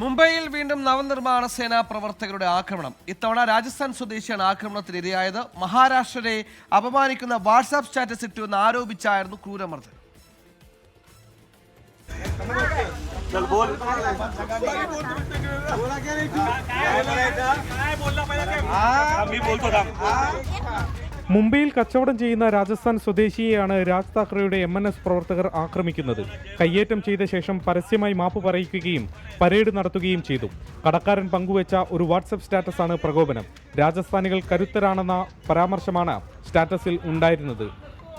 മുംബൈയിൽ വീണ്ടും നവനിർമ്മാണ സേനാ പ്രവർത്തകരുടെ ആക്രമണം ഇത്തവണ രാജസ്ഥാൻ സ്വദേശിയാണ് ആക്രമണത്തിന് ഇരയായത് മഹാരാഷ്ട്രരെ അപമാനിക്കുന്ന വാട്സാപ്പ് സ്റ്റാറ്റസ് ഇട്ടുവെന്ന് ആരോപിച്ചായിരുന്നു ക്രൂരമർദ്ദൻ मी बोलतो थांब മുംബൈയിൽ കച്ചവടം ചെയ്യുന്ന രാജസ്ഥാൻ സ്വദേശിയെയാണ് രാജ് താക്കറെയുടെ എം എൻ എസ് പ്രവർത്തകർ ആക്രമിക്കുന്നത്. കയ്യേറ്റം ചെയ്ത ശേഷം പരസ്യമായി മാപ്പ് പറയിക്കുകയും പരേഡ് നടത്തുകയും ചെയ്തു. കടക്കാരൻ പങ്കുവച്ച ഒരു വാട്സപ്പ് സ്റ്റാറ്റസാണ് പ്രകോപനം. രാജസ്ഥാനികൾ കരുത്തരാണെന്ന പരാമർശമാണ് സ്റ്റാറ്റസിൽ ഉണ്ടായിരുന്നത്.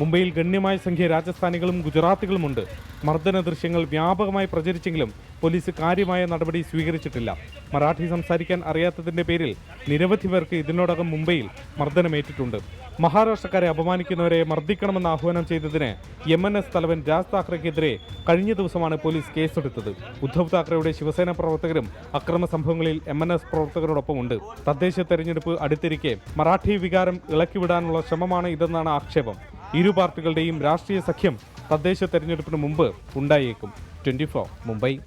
മുംബൈയിൽ ഗണ്യമായ സംഖ്യ രാജസ്ഥാനികളും ഗുജറാത്തികളുമുണ്ട്. മർദ്ദന ദൃശ്യങ്ങൾ വ്യാപകമായി പ്രചരിച്ചെങ്കിലും പോലീസ് കാര്യമായ നടപടി സ്വീകരിച്ചിട്ടില്ല. മറാഠി സംസാരിക്കാൻ അറിയാത്തതിന്റെ പേരിൽ നിരവധി പേർക്ക് ഇതിനോടകം മുംബൈയിൽ മർദ്ദനമേറ്റിട്ടുണ്ട്. മഹാരാഷ്ട്രക്കാരെ അപമാനിക്കുന്നവരെ മർദ്ദിക്കണമെന്ന് ആഹ്വാനം ചെയ്തതിന് എം എൻ എസ് തലവൻ രാജ് താക്കറെക്കെതിരെ കഴിഞ്ഞ ദിവസമാണ് പോലീസ് കേസെടുത്തത്. ഉദ്ധവ് താക്കറെയുടെ ശിവസേന പ്രവർത്തകരും അക്രമ സംഭവങ്ങളിൽ എം എൻ എസ് പ്രവർത്തകരോടൊപ്പമുണ്ട്. തദ്ദേശ തെരഞ്ഞെടുപ്പ് അടുത്തിരിക്കെ മറാഠി വികാരം ഇളക്കിവിടാനുള്ള ശ്രമമാണ് ഇതെന്നാണ് ആക്ഷേപം. ഇരു പാർട്ടികളുടെയും രാഷ്ട്രീയ സഖ്യം തദ്ദേശ തെരഞ്ഞെടുപ്പിന് മുമ്പ് ഉണ്ടായേക്കും. ട്വന്റി മുംബൈ.